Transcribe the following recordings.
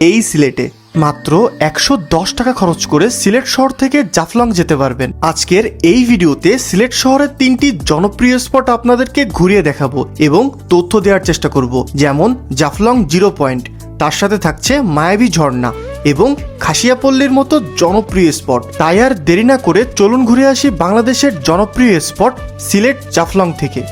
এই সিলেটে। মাত্র একশো দশ টাকা খরচ করে সিলেট শহর থেকে জাফলং যেতে পারবেন। আজকের এই ভিডিওতে সিলেট শহরের তিনটি জনপ্রিয় স্পট আপনাদেরকে ঘুরিয়ে দেখাবো এবং তথ্য দেওয়ার চেষ্টা করব। যেমন জাফলং জিরো পয়েন্ট, তার সাথে থাকছে মায়াবী ঝর্ণা এবং খাসিয়াপল্লির মতো জনপ্রিয় স্পট। তাই আর দেরি না করে চলুন ঘুরে আসি বাংলাদেশের জনপ্রিয় স্পট সিলেট জাফলং থেকে।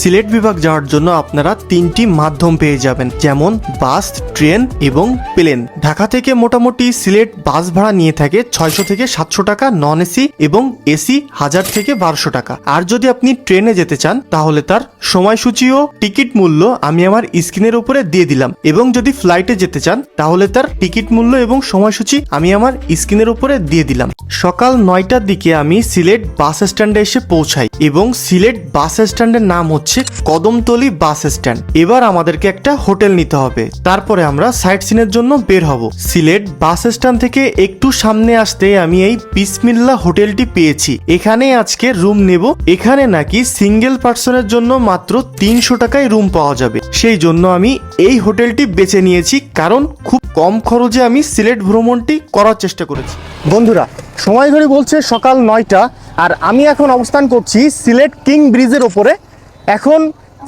সিলেট বিভাগ যাওয়ার জন্য আপনারা তিনটি মাধ্যম পেয়ে যাবেন, যেমন বাস, ট্রেন এবং প্লেন। ঢাকা থেকে মোটামুটি সিলেট বাস ভাড়া নিয়ে থাকে ছয়শো থেকে সাতশো টাকা নন এসি এবং এসি হাজার থেকে বারোশো টাকা। আর যদি আপনি ট্রেনে যেতে চান, তাহলে তার সময়সূচি ও টিকিট মূল্য আমি আমার স্ক্রিনের উপরে দিয়ে দিলাম। এবং যদি ফ্লাইটে যেতে চান, তাহলে তার টিকিট মূল্য এবং সময়সূচি আমি আমার স্ক্রিনের উপরে দিয়ে দিলাম। সকাল নয়টার দিকে আমি সিলেট বাস স্ট্যান্ডে এসে পৌঁছাই এবং সিলেট বাস স্ট্যান্ডের নাম হচ্ছে কদমতলি বাস স্ট্যান্ড। এবার আমাদেরকে একটা হোটেল নিতে হবে। তারপরে আমরা সাইট সিনের জন্য বের হব। সিলেট বাস স্ট্যান্ড থেকে একটু সামনে আসতে আমি এই বিসমিল্লা হোটেলটি পেয়েছি। এখানে আজকে রুম নেব। এখানে নাকি সিঙ্গেল পার্সনের জন্য মাত্র তিনশো টাকায় রুম পাওয়া যাবে। সেই জন্য আমি এই হোটেলটি বেছে নিয়েছি। কারণ খুব কম খরচে আমি সিলেট ভ্রমণটি করার চেষ্টা করেছি। বন্ধুরা, সময় ঘড়ি বলছে সকাল নয়টা, আর আমি এখন অবস্থান করছি সিলেট কিং ব্রিজের ওপরে। এখন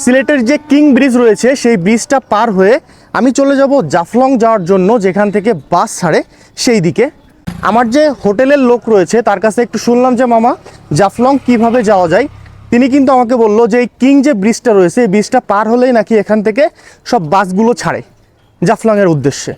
সিলেটের যে কিং ব্রিজ রয়েছে, সেই ব্রিজটা পার হয়ে আমি চলে যাব জাফলং যাওয়ার জন্য, যেখান থেকে বাস ছাড়ে সেই দিকে। আমার যে হোটেলের লোক রয়েছে, তার কাছে একটু শুনলাম যে, মামা, জাফলং কীভাবে যাওয়া যায়? তিনি কিন্তু আমাকে বলল যে, এই কিং যে ব্রিজটা রয়েছে, এই ব্রিজটা পার হলেই নাকি এখান থেকে সব বাসগুলো ছাড়ে জাফলংয়ের উদ্দেশ্যে।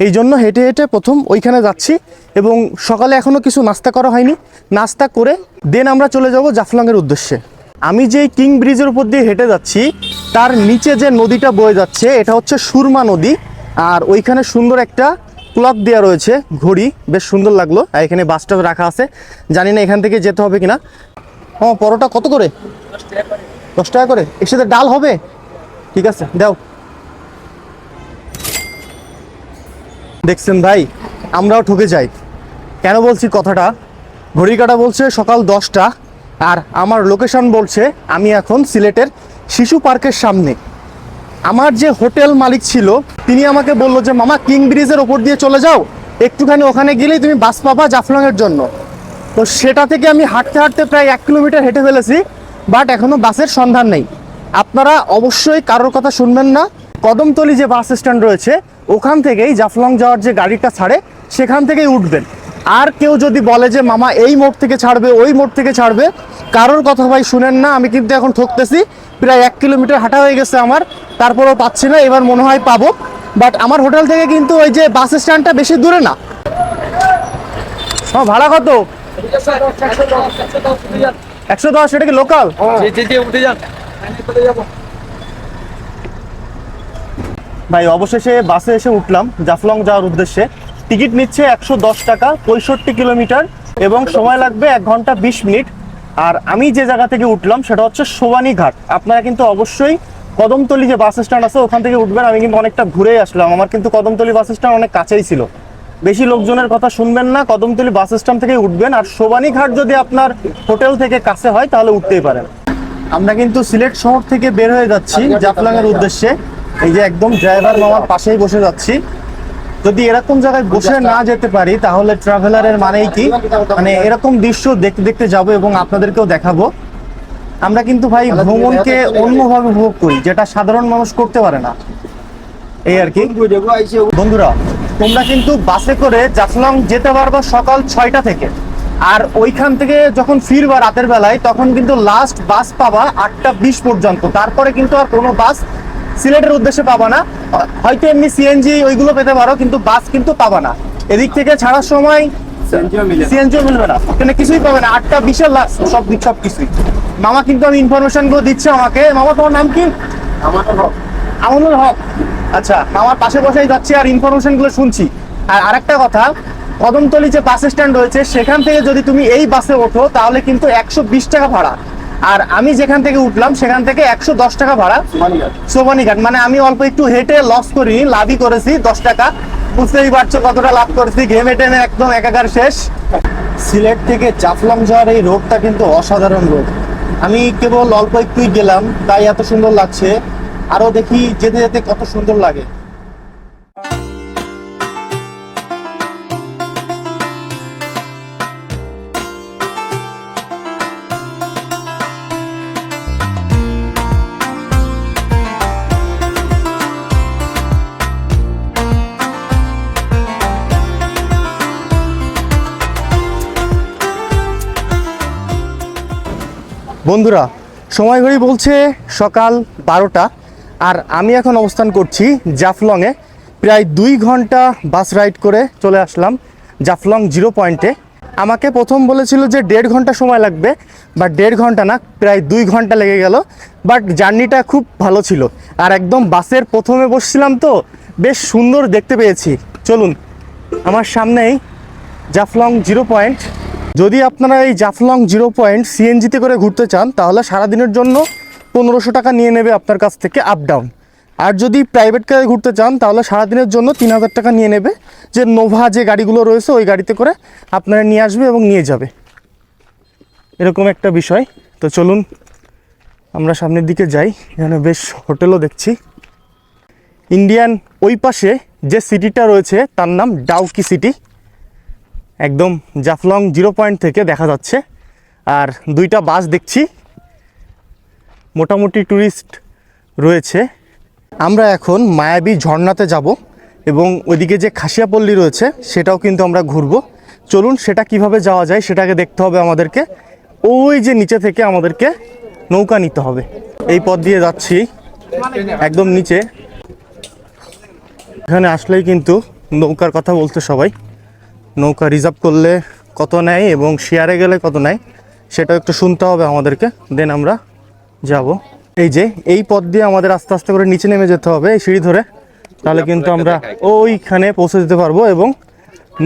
এই জন্য হেঁটে হেঁটে প্রথম ওইখানে যাচ্ছি এবং সকালে এখনও কিছু নাস্তা করা হয়নি। নাস্তা করে দেন আমরা চলে যাব জাফলংয়ের উদ্দেশ্যে। আমি যে কিং ব্রিজের উপর দিয়ে হেঁটে যাচ্ছি, তার নিচে যে নদীটা বয়ে যাচ্ছে, এটা হচ্ছে সুরমা নদী। আর ওইখানে সুন্দর একটা ক্লক দেওয়া রয়েছে, ঘড়ি। বেশ সুন্দর লাগল। আর এখানে বাসটা রাখা আছে। জানি না এখান থেকে যেতে হবে কিনা। ও, পরোটা কত করে? দশ টাকা করে। এর সাথে ডাল হবে? ঠিক আছে, দাও। দেখছেন ভাই, আমরাও ঠকে যাই। কেন বলছি কথাটা? ঘড়ি কাটা বলছে সকাল দশটা। আর আমার লোকেশন বলছে, আমি এখন সিলেটের শিশু পার্কের সামনে। আমার যে হোটেল মালিক ছিল, তিনি আমাকে বলল যে, মামা, কিং ব্রিজের ওপর দিয়ে চলে যাও। একটুখানি ওখানে গেলেই তুমি বাস পাবা জাফলংয়ের জন্য। তো সেটা থেকে আমি হাঁটতে হাঁটতে প্রায় এক কিলোমিটার হেঁটে ফেলেছি বাট এখনও বাসের সন্ধান নেই। আপনারা অবশ্যই কারোর কথা শুনবেন না। কদমতলি যে বাস স্ট্যান্ড রয়েছে, ওখান থেকেই জাফলং যাওয়ার যে গাড়িটা ছাড়ে, সেখান থেকেই উঠবেন। আর কেউ যদি বলে যে মামা এই মোড় থেকে ছাড়বে ওই মোড় থেকে ছাড়বে কারোর কথা ভাই শুনেন না আমি কিন্তু এখন ঠকতেছি। প্রায় এক কিলোমিটার হাঁটা হয়ে গেছে আমার তারপরেও পাচ্ছি না এবার মনে হয় পাবো। বাট আমার হোটেল থেকে কিন্তু ওই যে বাস স্ট্যান্ডটা বেশি দূরে না। হ্যাঁ ভাড়া কত? একশো দশ এটা কি লোকাল জি জি জি উঠে যান। চলে যাব ভাই অবশেষে বাসে এসে উঠলাম জাফলং যাওয়ার উদ্দেশ্যে। টিকিট নিচ্ছে একশো দশ টাকা, পঁয়ষট্টি কিলোমিটার, এবং সময় লাগবে এক ঘণ্টা বিশ মিনিট। আর আমি যে জায়গা থেকে উঠলাম, সেটা হচ্ছে সোবানী ঘাট। আপনারা কিন্তু অবশ্যই কদমতলি যে বাস স্ট্যান্ড আছে, ওখান থেকে উঠবেন। আমি কিন্তু অনেকটা ঘুরে আসলাম। আমার কিন্তু কদমতলি বাস স্ট্যান্ড অনেক কাছেই ছিল। বেশি লোকজনের কথা শুনবেন না। কদমতলি বাস স্ট্যান্ড থেকে উঠবেন। আর সোবানী ঘাট যদি আপনার হোটেল থেকে কাছে হয়, তাহলে উঠতেই পারেন। আমরা কিন্তু সিলেট শহর থেকে বের হয়ে যাচ্ছি জাফলং এর উদ্দেশ্যে। এই যে একদম ড্রাইভার মামার পাশেই বসে যাচ্ছি। যদি এরকম জায়গায় বসে না যেতে পারি তাহলে ট্রাভেলারের মানেই কি? মানে এরকম দৃশ্য দেখতে দেখতে যাব এবং আপনাদেরকেও দেখাবো। আমরা কিন্তু ভাই ভ্রমণকে অন্যভাবে উপভোগ করি যেটা সাধারণ মানুষ করতে পারে না। এই আর কি। বন্ধুরা তোমরা কিন্তু বাসে করে জাফলং যেতে পারবা সকাল ছয়টা থেকে। আর ওইখান থেকে যখন ফিরবা রাতের বেলায় তখন কিন্তু লাস্ট বাস পাবা আটটা বিশ পর্যন্ত। তারপরে কিন্তু আর কোনো বাস সিলেটের উদ্দেশ্যে পাবা না। হয়তো এমনি সিএনজি ওইগুলো পেতে পারো কিন্তু বাস কিন্তু পাবা না। এদিক থেকে ছাড়ার সময় সিএনজিও মিলবে না। এখানে কিছুই পাবে না। আটটা বিশের লাস্ট সব দিক সব কিছুই। মামা কিন্তু আমি ইনফরমেশনগুলো দিচ্ছে আমাকে। মামা তোমার নাম কি? আমনুল হক। আচ্ছা আমার পাশে বসেই যাচ্ছি আর ইনফরমেশনগুলো শুনছি। আর আরেকটা কথা কদমতলি যে বাস স্ট্যান্ড রয়েছে সেখান থেকে যদি তুমি এই বাসে ওঠো তাহলে কিন্তু একশো বিশ টাকা ভাড়া। আর আমি যেখান থেকে উঠলাম, সেখান থেকে একশো দশ টাকা ভাড়া। সোবানীঘাট মানে আমি অল্প একটু হেঁটে লস করিনি লাভই করেছি দশ টাকা। বুঝতেই পারছ কতটা লাভ করেছি। ঘেমে টেমে একদম একাকার শেষ। সিলেট থেকে জাফলং যাওয়ার এই রোডটা কিন্তু অসাধারণ রোড আমি কেবল অল্প একটুই গেলাম, তাই এত সুন্দর লাগছে। আরও দেখি যেতে যেতে কত সুন্দর লাগে। বন্ধুরা, সময় ঘড়ি বলছে সকাল বারোটা, আর আমি এখন অবস্থান করছি জাফলংয়ে। প্রায় দুই ঘণ্টা বাস রাইড করে চলে আসলাম জাফলং জিরো পয়েন্টে। আমাকে প্রথম বলেছিল যে দেড় ঘণ্টা সময় লাগবে বাট দেড় ঘণ্টা না, প্রায় দুই ঘণ্টা লেগে গেল বাট জার্নিটা খুব ভালো ছিল। আর একদম বাসের প্রথমে বসছিলাম তো, বেশ সুন্দর দেখতে পেয়েছি। চলুন, আমার সামনেই জাফলং জিরো পয়েন্ট। যদি আপনারা এই জাফলং জিরো পয়েন্ট সিএনজিতে করে ঘুরতে চান, তাহলে সারাদিনের জন্য পনেরোশো টাকা নিয়ে নেবে আপনার কাছ থেকে আপ ডাউন আর যদি প্রাইভেট কারে ঘুরতে চান, তাহলে সারাদিনের জন্য তিন হাজার টাকা নিয়ে নেবে। যে নোভা যে গাড়িগুলো রয়েছে, ওই গাড়িতে করে আপনারা নিয়ে আসবে এবং নিয়ে যাবে। এরকম একটা বিষয়। তো চলুন, আমরা সামনের দিকে যাই। এখানে বেশ হোটেলও দেখছি। ইন্ডিয়ান ওই পাশে যে সিটিটা রয়েছে, তার নাম ডাউকি সিটি একদম জাফলং জিরো পয়েন্ট থেকে দেখা যাচ্ছে। আর দুইটা বাস দেখছি। মোটামুটি ট্যুরিস্ট রয়েছে। আমরা এখন মায়াবী ঝর্ণাতে যাব এবং ওইদিকে যে খাসিয়াপল্লী রয়েছে, সেটাও কিন্তু আমরা ঘুরবো। চলুন সেটা কীভাবে যাওয়া যায় সেটাকে দেখতে হবে আমাদেরকে। ওই যে নিচে থেকে আমাদেরকে নৌকা নিতে হবে। এই পথ দিয়ে যাচ্ছি, একদম নিচে। এখানে আসলেই কিন্তু নৌকার কথা বলতে সবাই। নৌকা রিজার্ভ করলে কত নেয় এবং শেয়ারে গেলে কত নেয় সেটা একটু শুনতে হবে আমাদেরকে। দেন আমরা যাব। এই যে এই পথ দিয়ে আমাদের আস্তে আস্তে করে নিচে নেমে যেতে হবে এই সিঁড়ি ধরে। তাহলে কিন্তু আমরা ওইখানে পৌঁছে যেতে পারব এবং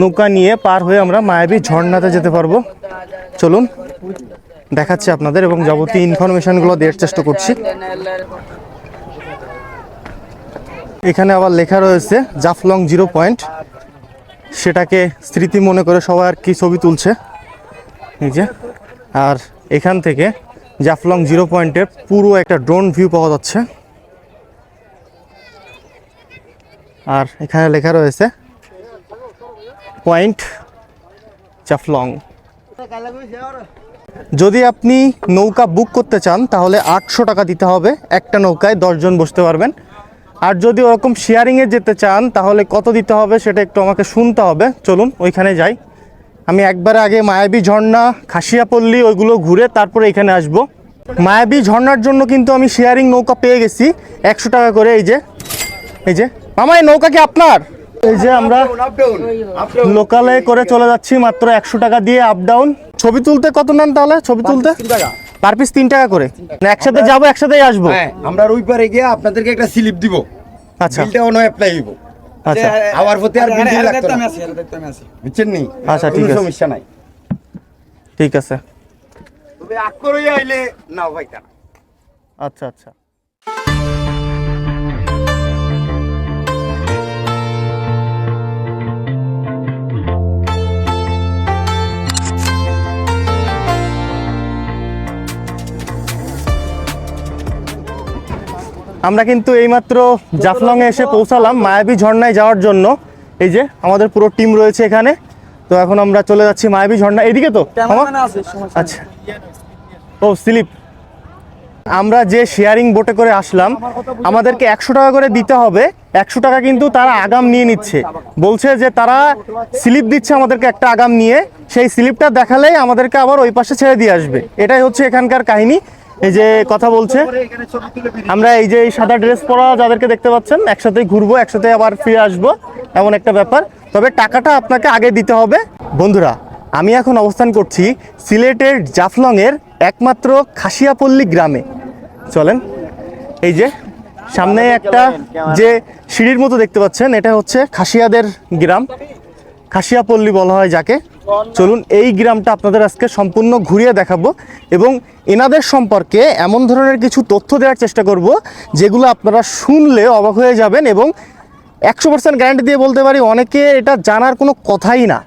নৌকা নিয়ে পার হয়ে আমরা মায়াবী ঝর্ণাতে যেতে পারব। চলুন দেখাচ্ছি আপনাদের এবং যাবতীয় ইনফরমেশনগুলো দেওয়ার চেষ্টা করছি। এখানে আবার লেখা রয়েছে জাফলং জিরো পয়েন্ট সেটাকে স্মৃতি মনে করে সবাই আর কি ছবি তুলছে? এই যে, আর এখান থেকে জাফলং জিরো পয়েন্টের পুরো একটা ড্রোন ভিউ পাওয়া যাচ্ছে। আর এখানে লেখা রয়েছে, পয়েন্ট জাফলং। যদি আপনি নৌকা বুক করতে চান, তাহলে আটশো টাকা দিতে হবে। একটা নৌকায় দশজন বসতে পারবেন। আর যদি ওরকম শেয়ারিংয়ে যেতে চান, তাহলে কত দিতে হবে সেটা একটু আমাকে শুনতে হবে। চলুন, ওইখানে যাই। আমি একবার আগে মায়াবী ঝর্ণা, খাসিয়াপল্লী, ওইগুলো ঘুরে তারপরে এখানে আসব। মায়াবী ঝর্ণার জন্য কিন্তু আমি শেয়ারিং নৌকা পেয়ে গেছি। একশো টাকা করে, এই যে। এই যে। মামা, এই নৌকা কি আপনার? এই যে আমরা লোকালে করে চলে যাচ্ছি, মাত্র একশো টাকা দিয়ে আপ ডাউন ছবি তুলতে কত নেন তাহলে? ছবি তুলতে? পার পিস তিন টাকা করে। না একসাথে যাব একসাথেই আসব? হ্যাঁ আমরা ওই পারে গিয়ে আপনাদেরকে একটা স্লিপ দিব। আচ্ছা। বিলটা অন অ্যাপ্লাই হইব। আচ্ছা। আমার প্রতি আর বিল দিয়ে লাগতো না। বুঝছেন নি? আচ্ছা, ঠিক আছে। সমস্যা নাই। ঠিক আছে। তবে আগ করে আইলে নাও ভাই আচ্ছা আচ্ছা। আমরা কিন্তু এইমাত্র জাফলংয়ে এসে পৌঁছালাম মায়াবী ঝর্ণায় যাওয়ার জন্য। এই যে আমাদের পুরো টিম রয়েছে এখানে। তো এখন আমরা চলে যাচ্ছি মায়াবী ঝর্ণা। এদিকে তো আচ্ছা। ও স্লিপ। আমরা যে শেয়ারিং বোটে করে আসলাম আমাদেরকে একশো টাকা করে দিতে হবে। একশো টাকা কিন্তু তারা আগাম নিয়ে নিচ্ছে। বলছে যে তারা স্লিপ দিচ্ছে আমাদেরকে একটা আগাম নিয়ে। সেই স্লিপটা দেখালেই আমাদেরকে আবার ওই পাশে ছেড়ে দিয়ে আসবে। এটাই হচ্ছে এখানকার কাহিনী। এই যে কথা বলছে আমরা এই যে এই সাদা ড্রেস পরা যাদেরকে দেখতে পাচ্ছেন একসাথেই ঘুরবো একসাথে আবার ফিরে আসব এমন একটা ব্যাপার। তবে টাকাটা আপনাকে আগে দিতে হবে। বন্ধুরা আমি এখন অবস্থান করছি সিলেটের জাফলংয়ের একমাত্র খাসিয়াপল্লী গ্রামে। চলেন এই যে সামনে একটা যে সিঁড়ির মতো দেখতে পাচ্ছেন এটা হচ্ছে খাসিয়াদের গ্রাম। খাসিয়াপল্লী বলা হয় যাকে। চলুন এই গ্রামটা আপনাদের আজকে সম্পূর্ণ ঘুরিয়ে দেখাবো এবং এনাদের সম্পর্কে এমন ধরনের কিছু তথ্য দেওয়ার চেষ্টা করব, যেগুলো আপনারা শুনলে অবাক হয়ে যাবেন এবং একশো পার্সেন্ট গ্যারান্টি দিয়ে বলতে পারি, অনেকে এটা জানার কোনো কথাই না।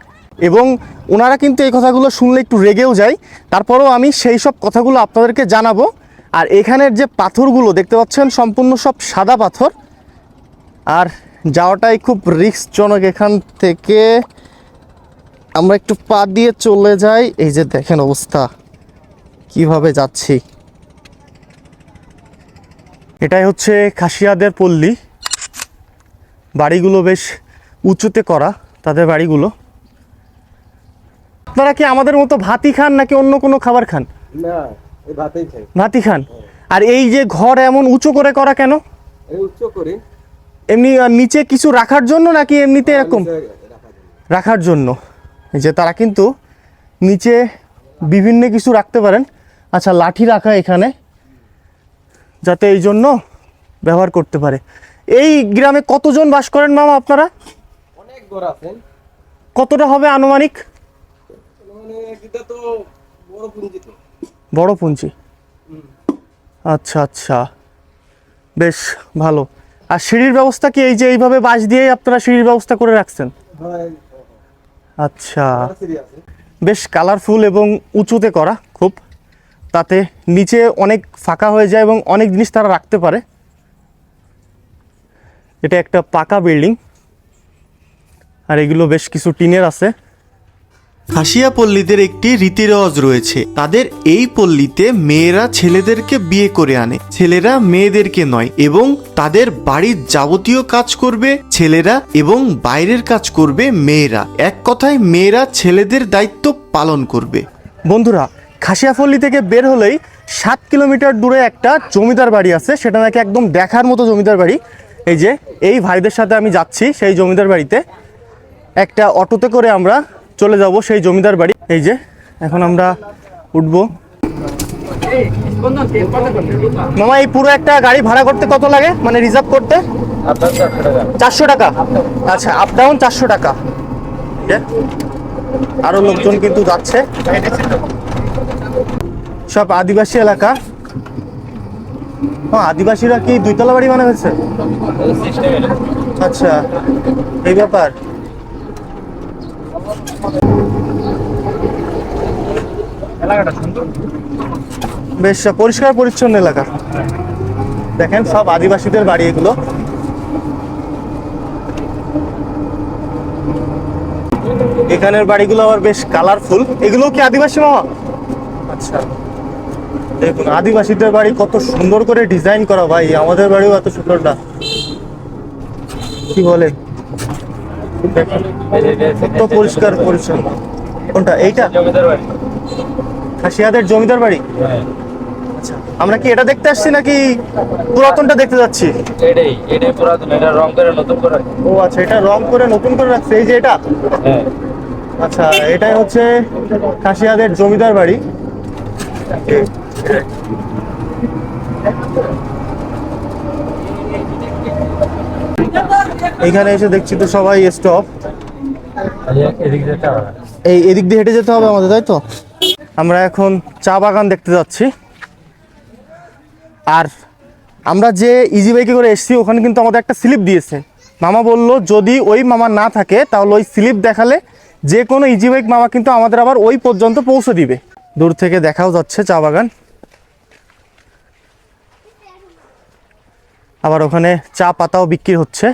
এবং ওনারা কিন্তু এই কথাগুলো শুনলে একটু রেগেও যায়। তারপরেও আমি সেই সব কথাগুলো আপনাদেরকে জানাব। আর এখানের যে পাথরগুলো, দেখতে পাচ্ছেন সম্পূর্ণ সব সাদা পাথর। আর যাওয়াটাই খুব রিস্কজনক এখান থেকে। আমরা একটু পা দিয়ে চলে যাই। এই যে দেখেন অবস্থা। কীভাবে যাচ্ছি? এটাই হচ্ছে খাসিয়াদের পল্লী। বাড়িগুলো বেশ উঁচুতে করা তাদের বাড়িগুলো। আপনারা কি আমাদের মতো ভাতি খান নাকি অন্য কোনো খাবার খান? না ভাতই খান? আর এই যে ঘর এমন উঁচু করে করা কেন? উচ্চ করি। এমনি নিচে কিছু রাখার জন্য নাকি এমনিতে এরকম? রাখার জন্য। যে তারা কিন্তু নিচে বিভিন্ন কিছু রাখতে পারেন। আচ্ছা লাঠি রাখা এখানে যাতে এই জন্য ব্যবহার করতে পারে। এই গ্রামে কতজন বাস করেন মামা আপনারা? অনেক ঘর আছে। কতটা হবে আনুমানিক? মানে বড় পুঞ্জি আচ্ছা আচ্ছা। বেশ ভালো। আর সিঁড়ির ব্যবস্থা কি এই যে এইভাবে বাঁশ দিয়েই আপনারা সিঁড়ির ব্যবস্থা করে রাখছেন? হ্যাঁ। আচ্ছা। বেশ কালারফুল এবং উঁচুতে করা। তাতে নিচে অনেক ফাঁকা হয়ে যায় এবং অনেক জিনিস তারা রাখতে পারে। এটা একটা পাকা বিল্ডিং। আর এগুলো বেশ কিছু টিনের আছে। খাসিয়া পল্লীদের একটি রীতি রেওয়াজ রয়েছে। তাদের এই পল্লীতে মেয়েরা ছেলেদেরকে বিয়ে করে আনে। ছেলেরা মেয়েদেরকে নয় এবং তাদের বাড়ির যাবতীয় কাজ করবে ছেলেরা এবং বাইরের কাজ করবে মেয়েরা। এক কথায় মেয়েরা ছেলেদের দায়িত্ব পালন করবে। বন্ধুরা খাসিয়াপল্লী থেকে বের হলেই সাত কিলোমিটার দূরে একটা জমিদার বাড়ি আছে, সেটা নাকি একদম দেখার মতো জমিদার বাড়ি। এই যে, এই ভাইদের সাথে আমি যাচ্ছি সেই জমিদার বাড়িতে। একটা অটোতে করে আমরা চলে যাব সেই জমিদার বাড়ি। এই যে, এখন আমরা উঠবো। মামা, এই পুরো একটা গাড়ি ভাড়া করতে কত লাগে? মানে রিজার্ভ করতে? চারশো টাকা। আচ্ছা আপ ডাউন চারশো টাকা। আরও লোকজন কিন্তু যাচ্ছে। সব আদিবাসী এলাকা। ও, আদিবাসীরা কি দুইতলা বাড়ি বানা হয়েছে আচ্ছা এই ব্যাপার। বেশ পরিষ্কার পরিচ্ছন্ন এলাকা। দেখেন সব আদিবাসীদের বাড়ি এগুলো। এখানের বাড়িগুলো আবার বেশ কালারফুল এগুলো কি আদিবাসী মামা? আচ্ছা। দেখুন আদিবাসীদের বাড়ি কত সুন্দর করে ডিজাইন করা ভাই আমাদের বাড়িও এত সুন্দর না। কি বলে? কত পরিষ্কার পরিচ্ছন্ন। কোনটা এইটা? খাসিয়াদের জমিদার বাড়ি? আচ্ছা আমরা কি এটা দেখতে আসছি নাকি পুরাতনটা দেখতে যাচ্ছি? এটাই এটাই পুরাতন এটা রং করে নতুন করে ও আচ্ছা এটা রং করে নতুন করে রাখছে এই যে এটা? হ্যাঁ। আচ্ছা এটাই হচ্ছে খাসিয়াদের জমিদার বাড়ি। এইখানে এসে দেখছি তো সবাই স্টপ এই এদিক দিয়ে হেঁটে যেতে হবে আমাদের, তাই তো? আমরা এখন চা বাগান দেখতে যাচ্ছি। আর আমরা যে ইজি বাইকে করে এসেছি, ওখানে কিন্তু আমাদের একটা স্লিপ দিয়েছে। মামা বলল, যদি ওই মামা না থাকে, তাহলে ওই স্লিপ দেখালে যে কোনো ইজি বাইক মামা কিন্তু আমাদের আবার ওই পর্যন্ত পৌঁছে দিবে। দূর থেকে দেখাও যাচ্ছে চা বাগান। আবার ওখানে চা পাতাও বিক্রি হচ্ছে।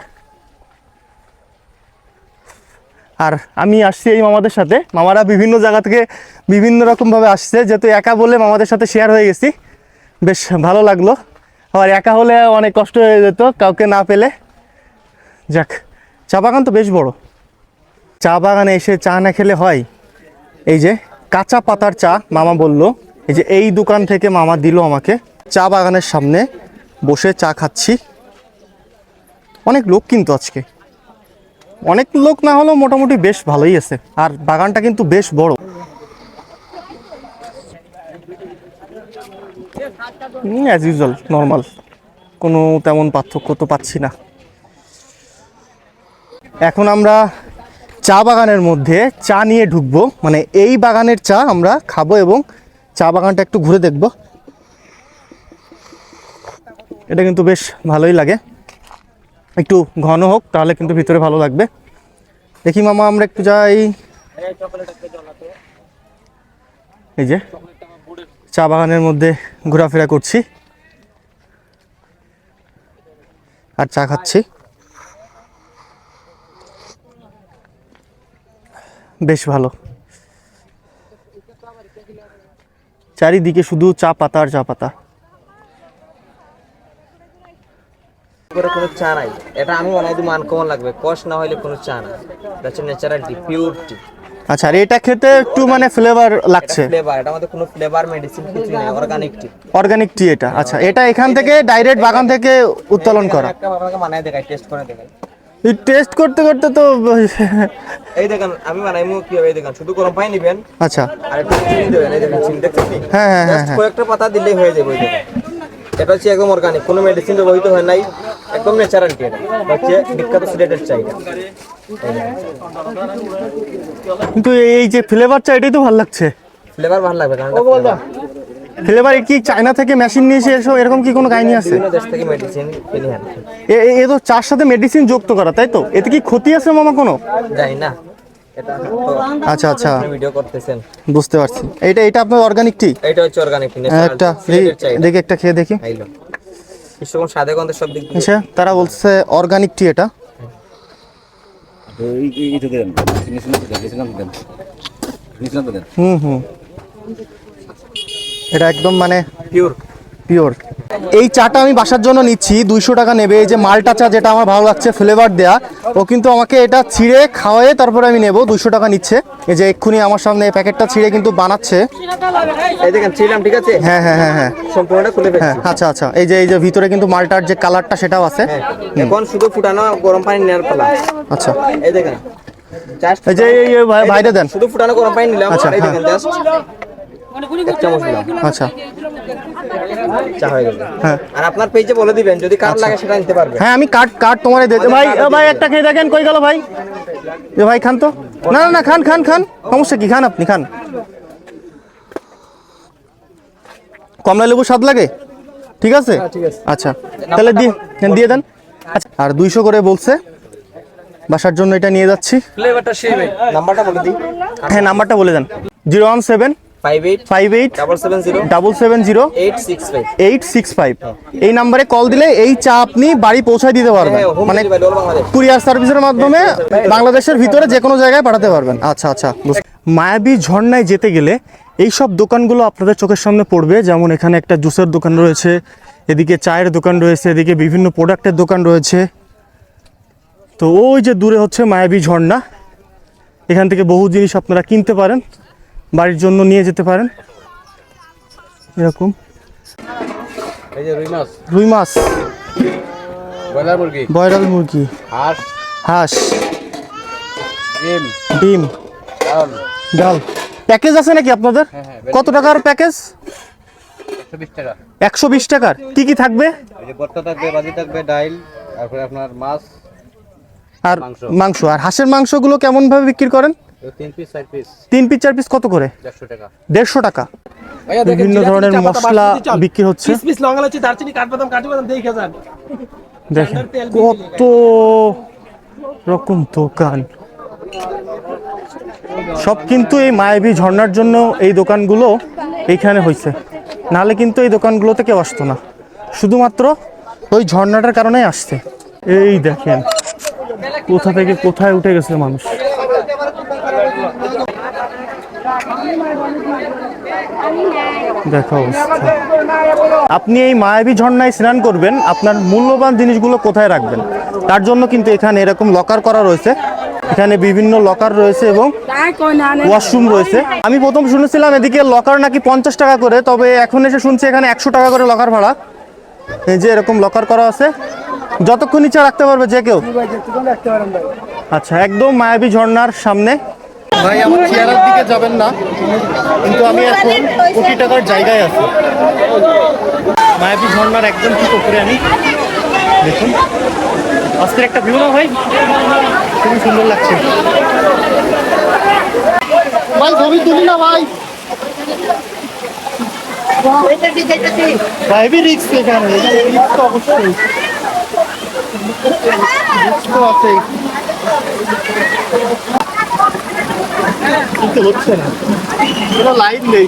আর আমি আসছি এই মামাদের সাথে। মামারা বিভিন্ন জায়গা থেকে বিভিন্ন রকমভাবে আসছে, যেহেতু একা বলে মামাদের সাথে শেয়ার হয়ে গেছি। বেশ ভালো লাগল। আবার একা হলে অনেক কষ্ট হয়ে যেত কাউকে না পেলে। যাক, চা বাগান তো বেশ বড়। চা বাগানে এসে চা না খেলে হয়। এই যে কাঁচা পাতার চা মামা বলল। এই যে এই দোকান থেকে মামা দিল আমাকে। চা বাগানের সামনে। বসে চা খাচ্ছি। অনেক লোক কিন্তু আজকে। অনেক লোক না হলেও মোটামুটি বেশ ভালোই আছে। আর বাগানটা কিন্তু বেশ বড়। অ্যাজ ইউজুয়াল নর্মাল কোনো তেমন পার্থক্য তো পাচ্ছি না। এখন আমরা চা বাগানের মধ্যে চা নিয়ে ঢুকবো। মানে এই বাগানের চা আমরা খাব এবং চা বাগানটা একটু ঘুরে দেখব। এটা কিন্তু বেশ ভালোই লাগে। একটু ঘন হোক, তাহলে কিন্তু ভিতরে ভালো লাগবে। দেখি মামা, আমরা একটু যাই। এই যে, চা বাগানের মধ্যে ঘোরাফেরা করছি। আর চা খাচ্ছি। বেশ ভালো। চারিদিকে শুধু চা পাতা আর চা পাতা। করে কোনো চা নাই। এটা আমি বানাই দিই মান কমন লাগবে। কষ না হইলে কোনো চা না। এটা হচ্ছে ন্যাচারাল টি পিওর টি আচ্ছা আর এটা খেতে একটু মানে ফ্লেভার লাগছে? ফ্লেভার এটা আমাদের কোনো ফ্লেভার মেডিসিন কিছু নেই অর্গানিক টি অর্গানিক টি এটা। আচ্ছা এটা এখান থেকে ডাইরেক্ট বাগান থেকে উত্তোলন করা। একটা আপনাকে বানাই দেখাই টেস্ট করে দেখাই। টেস্ট করতে করতে তো এই দেখেন আমি বানাই মু কি হবে এই দেখেন শুধু গরম পানি নেবেন আচ্ছা। আর একটু চিনি দেবেন এই দেখেন চিনি দেখছেন হ্যাঁ হ্যাঁ হ্যাঁ হ্যাঁ। কয়েকটা পাতা দিলেই হয়ে যাবে ওই দেখেন। এটা হচ্ছে একদম অর্গানিক কোনো মেডিসিন ব্যবহৃত হয় নাই একদম ন্যাচারাল টি এটা এটা হচ্ছে বিখ্যাত সিলেটের চাই কিন্তু এই যে ফ্লেভার চা এটাই তো ভালো লাগছে। ফ্লেভার ভালো লাগবে কারণ ফ্লেভার কি চায়না থেকে মেশিন নিয়ে এসে এসব এরকম কি কোনো কাহিনী আছে? দেশ থেকে মেডিসিন এ- তো চার সাথে মেডিসিন যুক্ত করা তাই তো? এতে কি ক্ষতি আছে মামা কোনো? যাই না। এটা আচ্ছা আচ্ছা। ভিডিও করতেছেন। বুঝতে পারছি। এটা এটা আপনার অর্গানিক টি এটা হচ্ছে অর্গানিক একটা এই- দেখি একটা খেয়ে দেখি। খাইলো বিশ্বকম সাদে গন্ধে সব দিক দিয়ে। আচ্ছা তারা বলছে অর্গানিক টি এটা। হুম হুম। এটা একদম মানে পিওর পিওর। এই চাটা আমি বাসার জন্য নিচ্ছি দুইশো টাকা নেবে। এই যে মালটা চা যেটা আমার ভালো লাগছে ফ্লেভার দেয়া ও কিন্তু আমাকে এটা ছিঁড়ে খাওয়ায়ে তারপরে আমি নেব দুইশো টাকা নিচ্ছে। এই যে এক্ষুনি আমার সামনে এই প্যাকেটটা ছিঁড়ে কিন্তু বানাচ্ছে। এই দেখেন ছিলাম ঠিক আছে? হ্যাঁ হ্যাঁ হ্যাঁ হ্যাঁ। সম্পূর্ণটা খুলে হ্যাঁ আচ্ছা আচ্ছা। এই যে এই যে ভিতরে কিন্তু মালটার যে কালারটা সেটাও আছে। হ্যাঁ। এখন শুধু ফুটানো গরম পানি নেওয়ার পালা। আচ্ছা। এই দেখেন। এই যে এই এই ভাই- ভাইরে দেন। শুধু ফুটানো গরম পানি নিলাম। আচ্ছা, এই হ্যাঁ। দেখেন জাস্ট এক চামচ দিলাম আচ্ছা। চা হয়ে গেল। হ্যাঁ। আর আপনার পেজে বলে দিবেন যদি কার লাগে সেটা নিতে পারবে হ্যাঁ আমি তোমার দিতে ভাই একটা খেয়ে দেখেন কই গেল ভাই। এ ভাই খান তো। না না না খান খান খান। সমস্যা কি? খান আপনি খান। কমলা লেবু স্বাদ লাগে? ঠিক আছে? আচ্ছা। তাহলে দিয়ে দিয়ে দেন। আচ্ছা আর দুইশো করে বলছে। বাসার জন্য এটা নিয়ে যাচ্ছি। নাম্বারটা বলে দিই। হ্যাঁ নাম্বারটা বলে দেন। জিরো ওয়ান সেভেন এই নাম্বারে কল দিলে এই চা আপনি বাড়ি পৌঁছায় দিতে পারবেন। হ্যাঁ মানে কুরিয়ার সার্ভিসের মাধ্যমে বাংলাদেশের ভিতরে যে কোনো জায়গায় পাঠাতে পারবেন। আচ্ছা আচ্ছা মায়াবী ঝর্ণায় যেতে গেলে এই সব দোকানগুলো আপনাদের চোখের সামনে পড়বে। যেমন এখানে একটা জুসের দোকান রয়েছে এদিকে চায়ের দোকান রয়েছে এদিকে বিভিন্ন প্রোডাক্টের দোকান রয়েছে। তো ওই যে দূরে হচ্ছে মায়াবী ঝর্ণা। এখান থেকে বহু জিনিস আপনারা কিনতে পারেন। বাড়ির জন্য নিয়ে যেতে পারেন। এরকম। এই যে রুই মাছ। রুই মাছ। ব্রয়লার মুরগি। ব্রয়লার মুরগি। হাঁস। হাঁস। ডিম। ডিম। ডাল। প্যাকেজ আছে নাকি আপনাদের? হ্যাঁ, কত টাকার প্যাকেজ? একশো বিশ টাকার। কি কি থাকবে? ভর্তা থাকবে ভাজি থাকবে ডাইল তারপরে আপনার মাছ আর মাংস। আর হাঁসের মাংসগুলো কেমন ভাবে বিক্রি করেন? তিন পিস চার পিস কত করে? দেড়শো টাকা। বিভিন্ন ধরনের মশলা বিক্রি হচ্ছে। দেখেন কত রকম দোকান। সব কিন্তু এই মায়াবী ঝর্ণার জন্য এই দোকানগুলো এইখানে হয়েছে নাহলে কিন্তু এই দোকানগুলোতে কেউ আসতো না। শুধুমাত্র ওই ঝর্ণাটার কারণেই আসছে। এই দেখেন কোথা থেকে কোথায় উঠে গেছে মানুষ। আপনি এই মায়াবী ঝর্ণায় স্নান করবেন, আপনার মূল্যবান জিনিসগুলো কোথায় রাখবেন? তার জন্য কিন্তু এখানে এরকম লকার করা রয়েছে। এখানে বিভিন্ন লকার রয়েছে এবং ওয়াশরুম রয়েছে। আমি প্রথম শুনেছিলাম এদিকে লকার নাকি পঞ্চাশ টাকা করে, তবে এখন এসে শুনছি এখানে একশো টাকা করে লকার ভাড়া। এই যে এরকম লকার করা আছে। যতক্ষণ ইচ্ছা রাখতে পারবে যে কেউ। আচ্ছা একদম মায়াবী ঝর্ণার সামনে। ভাই আমার চেয়ারের দিকে যাবেন না কিন্তু আমি এখন কোটি টাকার জায়গায় আছি। মায়াবী ঝর্ণার একদম ঠিক উপরে আমি দেখুন। আজকের একটা ভিউ না ভাই? খুবই সুন্দর লাগছে। ভাই ছবি তুলি না ভাই। এখানে। তো অবশ্যই। রিস্ক তো আছেই। কিন্তু হচ্ছে না। কোনো লাইন নেই।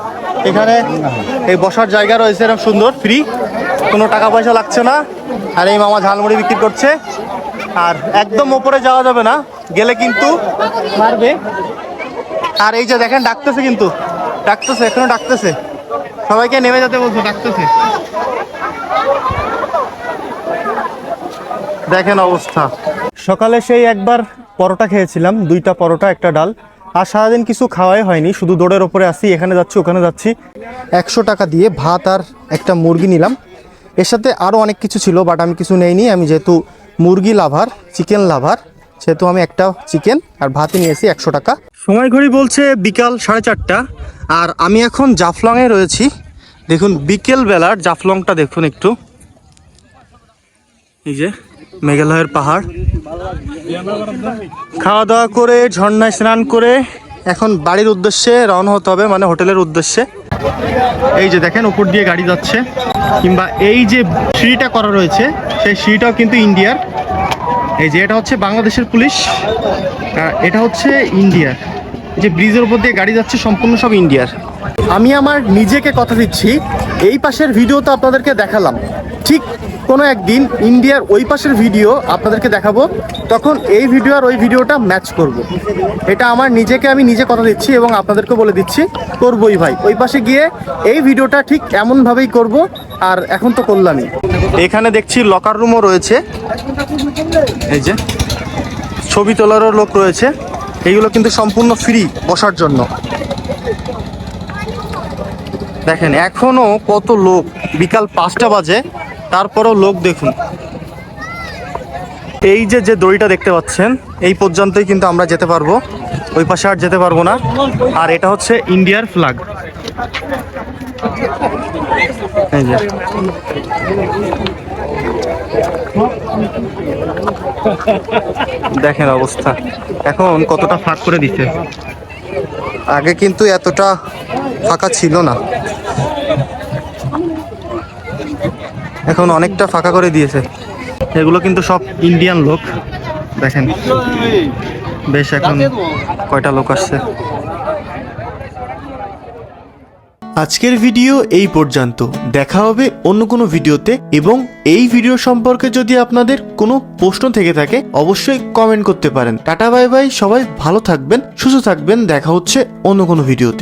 এখানে এই বসার জায়গা রয়েছে এরকম সুন্দর ফ্রি কোনো টাকা পয়সা লাগছে না। আর এই মামা ঝালমুড়ি বিক্রি করছে। আর একদম ওপরে যাওয়া যাবে না। গেলে কিন্তু মারবে। আর এই যে দেখেন, ডাকতেছে কিন্তু। ডাকতেছে, এখনও ডাকতেছে। সবাইকে নেমে যেতে বলছো, ডাকতেছে। দেখেন অবস্থা। সকালে সেই একবার পরোটা খেয়েছিলাম, দুইটা পরোটা, একটা ডাল। আর সারাদিন কিছু খাওয়াই হয়নি শুধু দৌড়ের ওপরে আসি এখানে যাচ্ছি ওখানে যাচ্ছি। একশো টাকা দিয়ে ভাত আর একটা মুরগি নিলাম। এর সাথে আরও অনেক কিছু ছিল বাট আমি কিছু নেইনি। আমি যেহেতু মুরগি লাভার চিকেন লাভার সেহেতু আমি একটা চিকেন আর ভাতই নিয়েছি একশো টাকা। সময় ঘড়ি বলছে বিকাল সাড়ে চারটা আর আমি এখন জাফলংয়ে রয়েছি। দেখুন বিকেল বেলার জাফলংটা দেখুন একটু। এই যে মেঘালয়ের পাহাড়। খাওয়া দাওয়া করে, ঝর্ণায় স্নান করে, এখন বাড়ির উদ্দেশ্যে রওনা হতে হবে মানে হোটেলের উদ্দেশ্যে। এই যে দেখেন, উপর দিয়ে গাড়ি যাচ্ছে। কিংবা এই যে সিঁড়িটা করা রয়েছে, সেই সিঁড়িটাও কিন্তু ইন্ডিয়ার। এই যে এটা হচ্ছে বাংলাদেশের পুলিশ এটা হচ্ছে ইন্ডিয়ার। যে ব্রিজের উপর দিয়ে গাড়ি যাচ্ছে, সম্পূর্ণ সব ইন্ডিয়ার। আমি আমার নিজেকে কথা দিচ্ছি, এই পাশের ভিডিও তো আপনাদেরকে দেখালাম। ঠিক কোনো একদিন ইন্ডিয়ার ওই পাশের ভিডিও আপনাদেরকে দেখাবো, তখন এই ভিডিও আর ওই ভিডিওটা ম্যাচ করব। এটা আমার নিজেকে, আমি নিজে কথা দিচ্ছি এবং আপনাদেরকে বলে দিচ্ছি, করবই ভাই। ওই পাশে গিয়ে এই ভিডিওটা ঠিক এমনভাবেই করব, আর এখন তো করলামই এখানে দেখছি লকার রুমও রয়েছে। এই যে, ছবি তোলারও লোক রয়েছে। এইগুলো কিন্তু সম্পূর্ণ ফ্রি বসার জন্য। দেখেন, এখনও কত লোক, বিকাল পাঁচটা বাজে। তারপরেও লোক দেখুন। এই যে যে দড়িটা দেখতে পাচ্ছেন, এই পর্যন্তই কিন্তু আমরা যেতে পারব। ওই পাশে আর যেতে পারব না। আর এটা হচ্ছে ইন্ডিয়ার ফ্ল্যাগ দেখেন অবস্থা। এখন কতটা ফাঁক করে দিচ্ছে। আগে কিন্তু এতটা ফাঁকা ছিল না। এখন অনেকটা ফাঁকা করে দিয়েছে। এগুলো কিন্তু সব ইন্ডিয়ান লোক। দেখেন, বেশ এখন কয়টা লোক আসছে। আজকের ভিডিও এই পর্যন্ত। দেখা হবে অন্য কোনো ভিডিওতে এবং এই ভিডিও সম্পর্কে যদি আপনাদের কোনো প্রশ্ন থেকে থাকে, অবশ্যই কমেন্ট করতে পারেন। টাটা বাই বাই সবাই ভালো থাকবেন, সুস্থ থাকবেন। দেখা হচ্ছে অন্য কোনো ভিডিওতে।